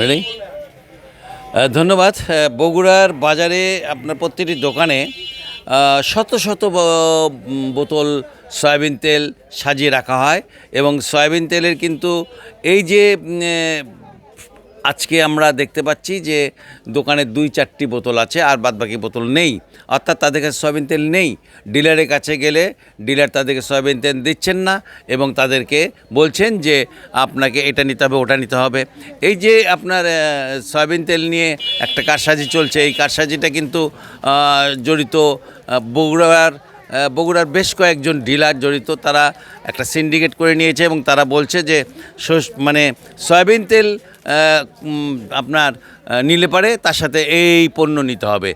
Ready ধন্যবাদ। বগুড়ার বাজারে আপনার প্রত্যেকটি দোকানে শত শত বোতল সয়াবিন তেল সাজিয়ে রাখা হয় এবং সয়াবিন তেলের কিন্তু এই যে আজকে আমরা দেখতে পাচ্ছি যে দোকানে দুই চারটি বোতল আছে, আর বাদবাকি বোতল নেই। অর্থাৎ তাদের কাছে সয়াবিন তেল নেই। ডিলারের কাছে গেলে ডিলার তাদেরকে সয়াবিন তেল দিচ্ছেন না এবং তাদেরকে বলছেন যে আপনাকে এটা নিতে হবে, ওটা নিতে হবে। এই যে আপনার সয়াবিন তেল নিয়ে একটা কারসাজি চলছে, এই কারসাজিটা কিন্তু জড়িত বগুড়ার বগুড়ার বেশ কয়েকজন ডিলার জড়িত। তারা একটা সিন্ডিকেট করে নিয়েছে এবং তারা বলছে যে মানে সয়াবিন তেল আপনার নিলে পারে, তার সাথে এই পণ্য নিতে হবে।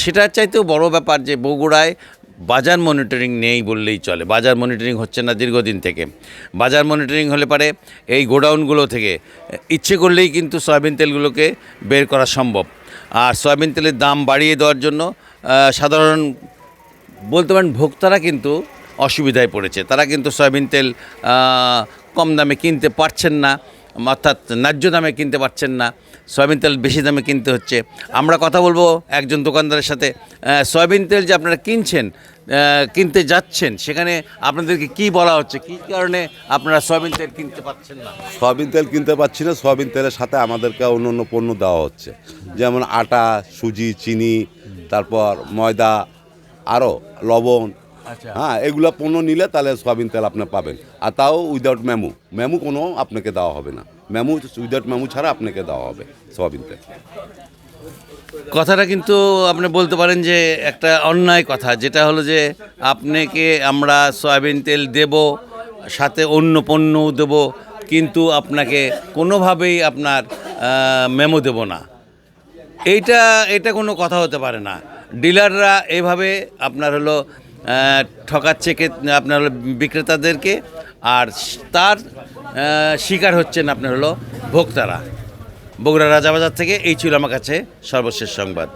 সেটার চাইতেও বড় ব্যাপার যে বগুড়ায় বাজার মনিটরিং নেই বললেই চলে। বাজার মনিটরিং হচ্ছে না দীর্ঘদিন থেকে। বাজার মনিটরিং হলে পারে এই গোডাউনগুলো থেকে। ইচ্ছে করলেই কিন্তু সয়াবিন তেলগুলোকে বের করা সম্ভব। আর সয়াবিন তেলের দাম বাড়িয়ে দেওয়ার জন্য সাধারণ বলতে পারেন ভোক্তারা কিন্তু অসুবিধায় পড়েছে। তারা কিন্তু সয়াবিন তেল কম দামে কিনতে পারছেন না। অর্থাৎ ন্যায্য দামে কিনতে পারছেন না, সয়াবিন তেল বেশি দামে কিনতে হচ্ছে। আমরা কথা বলব একজন দোকানদারের সাথে। সয়াবিন তেল যে আপনারা কিনছেন কিনতে যাচ্ছেন, সেখানে আপনাদেরকে কি বলা হচ্ছে? কী কারণে আপনারা সয়াবিন তেল কিনতে পারছেন না? সয়াবিন তেল কিনতে পাচ্ছি না, সয়াবিন তেলের সাথে আমাদেরকে অন্য অন্য পণ্য দেওয়া হচ্ছে। যেমন আটা, সুজি, চিনি, তারপর ময়দা আরও লবণ। হ্যাঁ এগুলো পণ্য নিলে তাহলে সয়াবিন তেল আপনি পাবেন। আর তাও উইদাউট মেমু মেমু কোনো আপনাকে দেওয়া হবে না। মেমু উইদাউট মেমু ছাড়া আপনাকে দেওয়া হবে সয়াবিন তেল। কথাটা কিন্তু আপনি বলতে পারেন যে একটা অন্যায় কথা যেটা হলো যে আপনাকে আমরা সয়াবিন তেল দেব সাথে অন্য পণ্যও দেব কিন্তু আপনাকে কোনোভাবেই আপনার মেমো দেব না। এইটা এটা কোনো কথা হতে পারে না। ডিলাররা এভাবে আপনার হলো ঠকাচ্ছে আপনার হলো বিক্রেতাদেরকে, আর তার শিকার হচ্ছেন আপনার হলো ভোক্তারা। বগুড়া রাজাবাজার থেকে এই ছিল আমার কাছে সর্বশেষ সংবাদ।